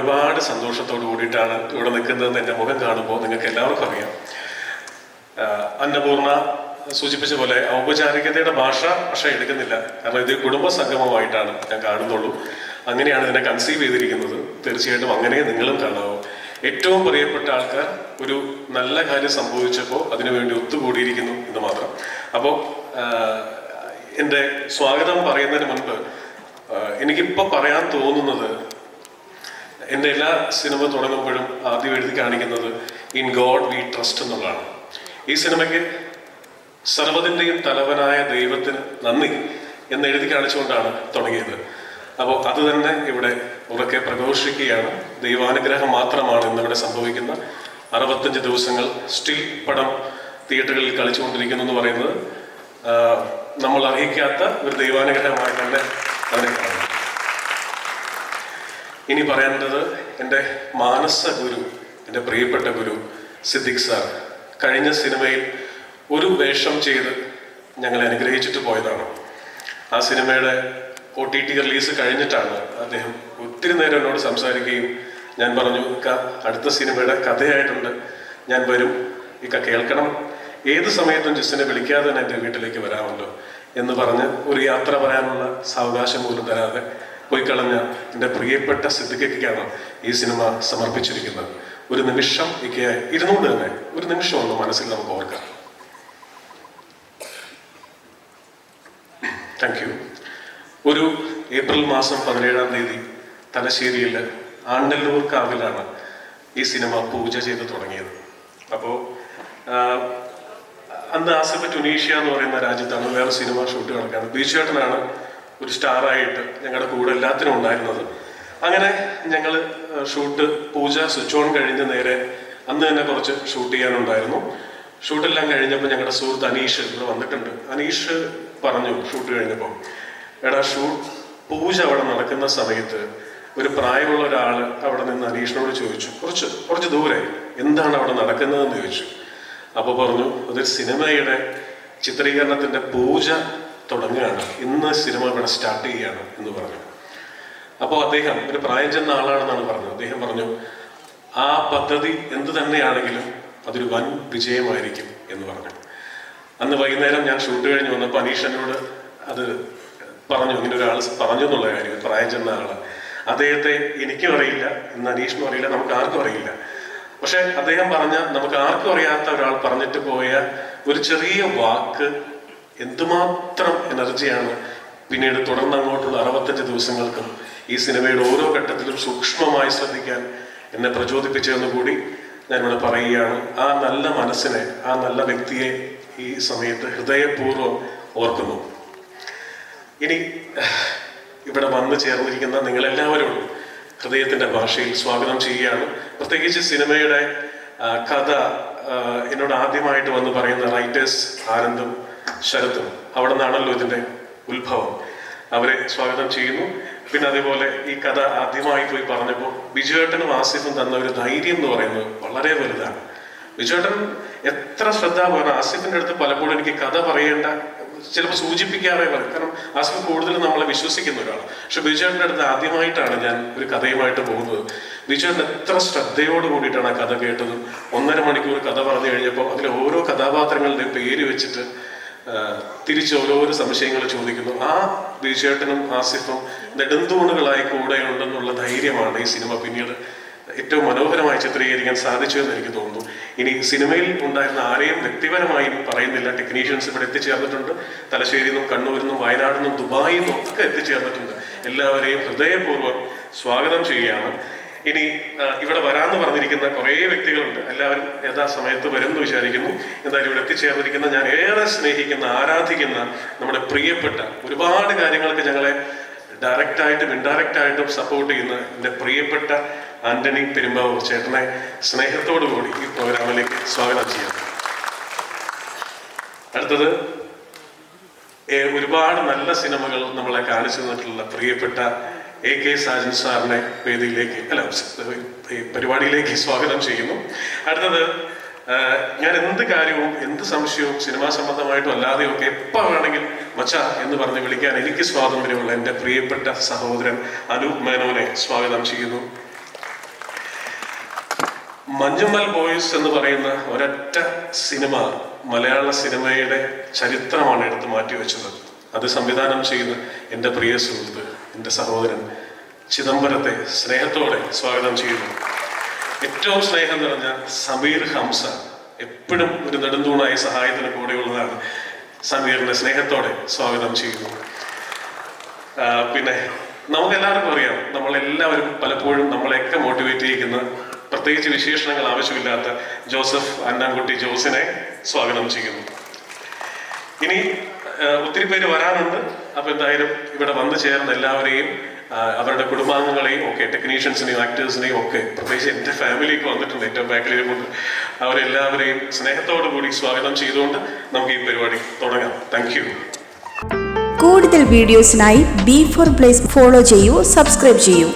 ഒരുപാട് സന്തോഷത്തോടു കൂടിയിട്ടാണ് ഇവിടെ നിൽക്കുന്നതെന്ന് എന്റെ മുഖം കാണുമ്പോൾ നിങ്ങൾക്ക് എല്ലാവർക്കും അറിയാം. അന്നപൂർണ സൂചിപ്പിച്ച പോലെ ഔപചാരികതയുടെ ഭാഷ പക്ഷേ എടുക്കുന്നില്ല. കാരണം ഇത് കുടുംബ സംഗമമായിട്ടാണ് ഞാൻ കാണുന്നുള്ളൂ. അങ്ങനെയാണ് ഇതിനെ കൺസീവ് ചെയ്തിരിക്കുന്നത്. തീർച്ചയായിട്ടും അങ്ങനെ നിങ്ങളും കാണാവും. ഏറ്റവും പ്രിയപ്പെട്ട ആൾക്കാർ ഒരു നല്ല കാര്യം സംഭവിച്ചപ്പോൾ അതിനുവേണ്ടി ഒത്തുകൂടിയിരിക്കുന്നു എന്ന് മാത്രം. അപ്പോൾ എന്റെ സ്വാഗതം പറയുന്നതിന് മുൻപ് എനിക്കിപ്പോൾ പറയാൻ തോന്നുന്നത് എന്റെ എല്ലാ സിനിമ തുടങ്ങുമ്പോഴും ആദ്യം എഴുതി കാണിക്കുന്നത് ഇൻ ഗോഡ് വി ട്രസ്റ്റ് എന്നുള്ളതാണ്. ഈ സിനിമയ്ക്ക് സർവതിന്റെയും തലവനായ ദൈവത്തിന് നന്ദി എന്ന് എഴുതി കാണിച്ചുകൊണ്ടാണ് തുടങ്ങിയത്. അപ്പോൾ അത് തന്നെ ഇവിടെ ഉറക്കെ പ്രഘോഷിക്കുകയാണ്. ദൈവാനുഗ്രഹം മാത്രമാണ് ഇന്നിവിടെ സംഭവിക്കുന്ന അറുപത്തഞ്ച് ദിവസങ്ങൾ സ്റ്റിൽ പടം തിയേറ്ററുകളിൽ കളിച്ചുകൊണ്ടിരിക്കുന്നു എന്ന് പറയുന്നത് നമ്മൾ അർഹിക്കാത്ത ഒരു ദൈവാനുഗ്രഹമായി തന്നെ അതിനെ കാണുന്നു. ഇനി പറയേണ്ടത് എന്റെ മാനസ ഗുരു എന്റെ പ്രിയപ്പെട്ട ഗുരു സിദ്ദിഖ് സാർ. കഴിഞ്ഞ സിനിമയിൽ ഒരു വേഷം ചെയ്ത് ഞങ്ങളെ അനുഗ്രഹിച്ചിട്ട് പോയതാണ്. ആ സിനിമയുടെ ഒ ടി ടി റിലീസ് കഴിഞ്ഞിട്ടാണ് അദ്ദേഹം ഒത്തിരി നേരം എന്നോട് സംസാരിക്കുകയും ഞാൻ പറഞ്ഞു ഇക്ക അടുത്ത സിനിമയുടെ കഥയായിട്ടുണ്ട്. ഞാൻ വരും. ഇക്ക കേൾക്കണം. ഏത് സമയത്തും ജിസ്സിനെ വിളിക്കാതെ തന്നെ എന്റെ വീട്ടിലേക്ക് വരാമല്ലോ എന്ന് പറഞ്ഞ് ഒരു യാത്ര പറയാനുള്ള സാവകാശം പോലും തരാതെ പോയി കളഞ്ഞ എന്റെ പ്രിയപ്പെട്ട സിദ്ദിഖയ്ക്കാണ് ഈ സിനിമ സമർപ്പിച്ചിരിക്കുന്നത്. ഒരു നിമിഷം എനിക്ക് ഇരുന്നുകൊണ്ട് തന്നെ ഒരു നിമിഷം ഒന്ന് മനസ്സിൽ നമുക്ക് ഓർക്കാം. താങ്ക് യു ഒരു ഏപ്രിൽ മാസം പതിനേഴാം തീയതി തലശ്ശേരിയിൽ ആണ്ടല്ലൂർ കാവിലാണ് ഈ സിനിമ പൂജ ചെയ്ത് തുടങ്ങിയത്. അപ്പോൾ അന്ന് ആസിഫ് ടുനീഷ്യ എന്ന് പറയുന്ന രാജ്യത്താണ് വേറെ സിനിമ ഷൂട്ട് നടക്കുന്നത് ബീച്ചേട്ടനാണ് ഒരു സ്റ്റാറായിട്ട് ഞങ്ങളുടെ കൂടെ എല്ലാത്തിനും ഉണ്ടായിരുന്നത്. അങ്ങനെ ഞങ്ങൾ ഷൂട്ട് പൂജ സ്വിച്ച് ഓൺ കഴിഞ്ഞ് നേരെ അന്ന് തന്നെ കുറച്ച് ഷൂട്ട് ചെയ്യാനുണ്ടായിരുന്നു. ഷൂട്ടെല്ലാം കഴിഞ്ഞപ്പോൾ ഞങ്ങളുടെ സുഹൃത്ത് അനീഷ് ഇവിടെ വന്നിട്ടുണ്ട്. അനീഷ് പറഞ്ഞു ഷൂട്ട് കഴിഞ്ഞപ്പോൾ എടാ ഷൂട്ട് പൂജ അവിടെ നടക്കുന്ന സമയത്ത് ഒരു പ്രായമുള്ള ഒരാൾ അവിടെ നിന്ന് അനീഷിനോട് ചോദിച്ചു കുറച്ച് കുറച്ച് ദൂരെ എന്താണ് അവിടെ നടക്കുന്നതെന്ന് ചോദിച്ചു. അപ്പോൾ പറഞ്ഞു അതൊരു സിനിമയുടെ ചിത്രീകരണത്തിന്റെ പൂജ തുടങ്ങുകയാണ്. ഇന്ന് സിനിമ ഇവിടെ സ്റ്റാർട്ട് ചെയ്യുകയാണ് എന്ന് പറഞ്ഞു. അപ്പോൾ അദ്ദേഹം ഒരു പ്രായം ചെന്ന ആളാണെന്നാണ് പറഞ്ഞത്. അദ്ദേഹം പറഞ്ഞു ആ പദ്ധതി എന്ത് തന്നെയാണെങ്കിലും അതൊരു വൻ വിജയമായിരിക്കും എന്ന് പറഞ്ഞു. അന്ന് വൈകുന്നേരം ഞാൻ ഷൂട്ട് കഴിഞ്ഞ് വന്നപ്പോൾ അനീഷനോട് അത് പറഞ്ഞു. ഇങ്ങനെ ഒരാൾ പറഞ്ഞു എന്നുള്ള കാര്യം പ്രായം ചെന്ന ആൾ. അദ്ദേഹത്തെ എനിക്കും അറിയില്ല ഇന്ന് അനീഷിനും അറിയില്ല നമുക്ക് ആർക്കും അറിയില്ല. പക്ഷെ അദ്ദേഹം പറഞ്ഞ നമുക്ക് ആർക്കും അറിയാത്ത ഒരാൾ പറഞ്ഞിട്ട് പോയ ഒരു ചെറിയ വാക്ക് എന്തുമാത്രം എനർജിയാണ് പിന്നീട് തുടർന്ന് അങ്ങോട്ടുള്ള അറുപത്തഞ്ച് ദിവസങ്ങൾക്കും ഈ സിനിമയുടെ ഓരോ ഘട്ടത്തിലും സൂക്ഷ്മമായി ശ്രദ്ധിക്കാൻ എന്നെ പ്രചോദിപ്പിച്ചതെന്ന് കൂടി ഞാനിവിടെ പറയുകയാണ്. ആ നല്ല മനസ്സിനെ ആ നല്ല വ്യക്തിയെ ഈ സമയത്ത് ഹൃദയപൂർവം ഓർക്കുന്നു. ഇനി ഇവിടെ വന്നു ചേർന്നിരിക്കുന്ന നിങ്ങളെല്ലാവരോടും ഹൃദയത്തിന്റെ ഭാഷയിൽ സ്വാഗതം ചെയ്യുകയാണ്. പ്രത്യേകിച്ച് സിനിമയുടെ കഥ എന്നോട് ആദ്യമായിട്ട് വന്ന് പറയുന്ന റൈറ്റേഴ്സ് ആനന്ദും ശരത്തും അവിടെ നിന്നാണല്ലോ ഇതിന്റെ ഉത്ഭവം. അവരെ സ്വാഗതം ചെയ്യുന്നു. പിന്നെ അതേപോലെ ഈ കഥ ആദ്യമായി പോയി പറഞ്ഞപ്പോൾ ബിജുവേട്ടനും ആസിഫും തന്ന ഒരു ധൈര്യം എന്ന് പറയുന്നത് വളരെ വലുതാണ്. ബിജുവേട്ടൻ എത്ര ശ്രദ്ധാപൂർവം ആസിഫിന്റെ അടുത്ത് പലപ്പോഴും എനിക്ക് കഥ പറയേണ്ട ചിലപ്പോൾ സൂചിപ്പിക്കാറേ പറയും. കാരണം ആസിഫ് കൂടുതലും നമ്മളെ വിശ്വസിക്കുന്ന ഒരാളാണ്. പക്ഷെ ബിജുവേട്ടന്റെ അടുത്ത് ആദ്യമായിട്ടാണ് ഞാൻ ഒരു കഥയുമായിട്ട് പോകുന്നത്. ബിജുവേട്ടൻ എത്ര ശ്രദ്ധയോട് കൂടിയിട്ടാണ് ആ കഥ കേട്ടതും? ഒന്നര മണിക്കൂർ കഥ പറഞ്ഞു കഴിഞ്ഞപ്പോൾ അതിലെ ഓരോ കഥാപാത്രങ്ങളുടെയും പേര് വെച്ചിട്ട് തിരിച്ച് ഓരോരോ സംശയങ്ങൾ ചോദിക്കുന്നു. ആ ബിജുവേട്ടനും ആസിഫും നെടുന്തൂണുകളായി കൂടെ ഉണ്ടെന്നുള്ള ധൈര്യമാണ് ഈ സിനിമ പിന്നീട് ഏറ്റവും മനോഹരമായി ചിത്രീകരിക്കാൻ സാധിച്ചു എന്ന് എനിക്ക് തോന്നുന്നു. ഇനി സിനിമയിൽ ഉണ്ടായിരുന്ന ആരെയും വ്യക്തിപരമായി പറയുന്നില്ല. ടെക്നീഷ്യൻസ് ഇവിടെ എത്തിച്ചേർന്നിട്ടുണ്ട്. തലശ്ശേരിയിൽ നിന്നും കണ്ണൂരിൽ നിന്നും വയനാടിൽ നിന്നും ദുബായിൽ നിന്നും ഒക്കെ എത്തിച്ചേർന്നിട്ടുണ്ട്. എല്ലാവരെയും ഹൃദയപൂർവം സ്വാഗതം ചെയ്യുകയാണ്. ഇനി ഇവിടെ വരാമെന്ന് പറഞ്ഞിരിക്കുന്ന കുറേ വ്യക്തികളുണ്ട്. എല്ലാവരും യഥാസമയത്ത് വരും എന്ന് വിചാരിക്കുന്നു. എന്തായാലും ഇവിടെ എത്തിച്ചേർന്നിരിക്കുന്ന ഞാൻ ഏറെ സ്നേഹിക്കുന്ന ആരാധിക്കുന്ന നമ്മുടെ പ്രിയപ്പെട്ട ഒരുപാട് കാര്യങ്ങൾക്ക് ഞങ്ങളെ ഡയറക്റ്റായിട്ടും ഇൻഡയറക്റ്റായിട്ടും സപ്പോർട്ട് ചെയ്യുന്ന എന്റെ പ്രിയപ്പെട്ട ആന്റണി പെരുമ്പാവൂർ ചേട്ടനെ സ്നേഹത്തോടു കൂടി ഈ പ്രോഗ്രാമിലേക്ക് സ്വാഗതം ചെയ്യാം അടുത്തത് ഒരുപാട് നല്ല സിനിമകൾ നമ്മളെ കാണിച്ചു തന്നിട്ടുള്ള പ്രിയപ്പെട്ട എ കെ സാജി സാറിനെ വേദിയിലേക്ക് അല്ല പരിപാടിയിലേക്ക് സ്വാഗതം ചെയ്യുന്നു. അടുത്തത് ഞാൻ എന്ത് കാര്യവും എന്ത് സംശയവും സിനിമാ സംബന്ധമായിട്ടും അല്ലാതെയും ഒക്കെ എപ്പോൾ വേണമെങ്കിൽ മച്ച എന്ന് പറഞ്ഞ് വിളിക്കാൻ എനിക്ക് സ്വാതന്ത്ര്യമുള്ള എന്റെ പ്രിയപ്പെട്ട സഹോദരൻ അനൂപ് മേനോനെ സ്വാഗതം ചെയ്യുന്നു. മഞ്ഞുമൽ ബോയ്സ് എന്ന് പറയുന്ന ഒരൊറ്റ സിനിമ മലയാള സിനിമയുടെ ചരിത്രമാണ് എടുത്ത് മാറ്റിവെച്ചത്. അത് സംവിധാനം ചെയ്യുന്ന എന്റെ പ്രിയ സുഹൃത്ത് എന്റെ സഹോദരൻ ചിദംബരത്തെ സ്നേഹത്തോടെ സ്വാഗതം ചെയ്യുന്നു. ഏറ്റവും സ്നേഹം നിറഞ്ഞ സമീർ ഹംസ എപ്പോഴും ഒരു നെടുന്തൂണായി സഹായത്തിന് കൂടെയുള്ളതാണ് സമീറിനെ സ്നേഹത്തോടെ സ്വാഗതം ചെയ്യുന്നു. പിന്നെ നമുക്ക് എല്ലാവർക്കും അറിയാം നമ്മളെല്ലാവരും പലപ്പോഴും നമ്മളെയൊക്കെ മോട്ടിവേറ്റ് ചെയ്യുന്ന പ്രത്യേകിച്ച് വിശേഷണങ്ങൾ ആവശ്യമില്ലാത്ത ജോസഫ് അന്നാൻകുട്ടി ജോസിനെ സ്വാഗതം ചെയ്യുന്നു. ഇനി ഒത്തിരി പേര് വരാനുണ്ട്. അപ്പൊ എന്തായാലും ഇവിടെ വന്നു ചേർന്ന എല്ലാവരെയും അവരുടെ കുടുംബാംഗങ്ങളെയും ഒക്കെ ടെക്നീഷ്യൻസിനെയും ആക്ടേഴ്സിനെയും ഒക്കെ പ്രത്യേകിച്ച് എന്റെ ഫാമിലിക്ക് വന്നിട്ടുണ്ട് ഏറ്റവും ബാക്കിലിരിപ്പുണ്ട് അവരെല്ലാവരെയും സ്നേഹത്തോടു കൂടി സ്വാഗതം ചെയ്തുകൊണ്ട് നമുക്ക് ഈ പരിപാടി തുടങ്ങാം. താങ്ക് കൂടുതൽ വീഡിയോസിനായി ബി ഫോർ പ്ലേസ് ഫോളോ ചെയ്യൂ സബ്സ്ക്രൈബ് ചെയ്യൂ.